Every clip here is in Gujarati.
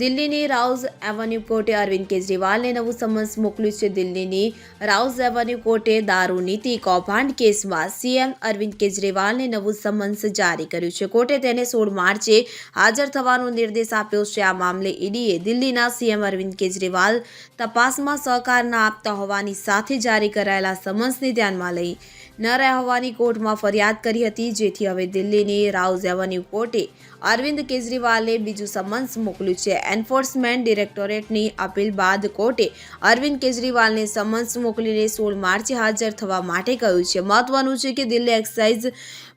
દિલ્હીની રાઉઝ એવન્યુ કોર્ટે અરવિંદ કેજરીવાલને નવું સમન્સ મોકલ્યું છે. દિલ્હીની રાઉઝ એવન્યુ કોર્ટે દારૂ નીતિ કૌભાંડ કેસમાં સીએમ અરવિંદ કેજરીવાલને નવું સમન્સ જારી કર્યું છે. કોર્ટે તેને સોળ માર્ચે હાજર થવાનો નિર્દેશ આપ્યો છે. આ મામલે ઈડીએ દિલ્હીના સીએમ અરવિંદ કેજરીવાલ તપાસમાં સહકાર ના આપતા હોવાની સાથે જારી કરાયેલા સમન્સને ધ્યાનમાં લઈ ન રહેવાની કોર્ટમાં ફરિયાદ કરી હતી, જેથી હવે દિલ્હીની રાઉઝ એવન્યુ કોર્ટે અરવિંદ કેજરીવાલે બીજું સમન્સ મોકલ્યું છે. એન્ફોર્સમેન્ટ ડિરેક્ટોરેટની અપીલ બાદ કોર્ટે અરવિંદ કેજરીવાલને સમન્સ મોકલીને સોળ માર્ચે હાજર થવા માટે કહ્યું છે. મહત્વનું છે કે દિલ્હી એક્સાઇઝ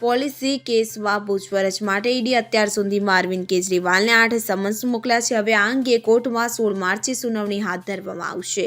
પોલિસી કેસમાં પૂછપરછ માટે ઈડી અત્યાર સુધીમાં અરવિંદ કેજરીવાલને આઠ સમન્સ મોકલ્યા છે. હવે આ અંગે કોર્ટમાં સોળ માર્ચે સુનાવણી હાથ ધરવામાં આવશે.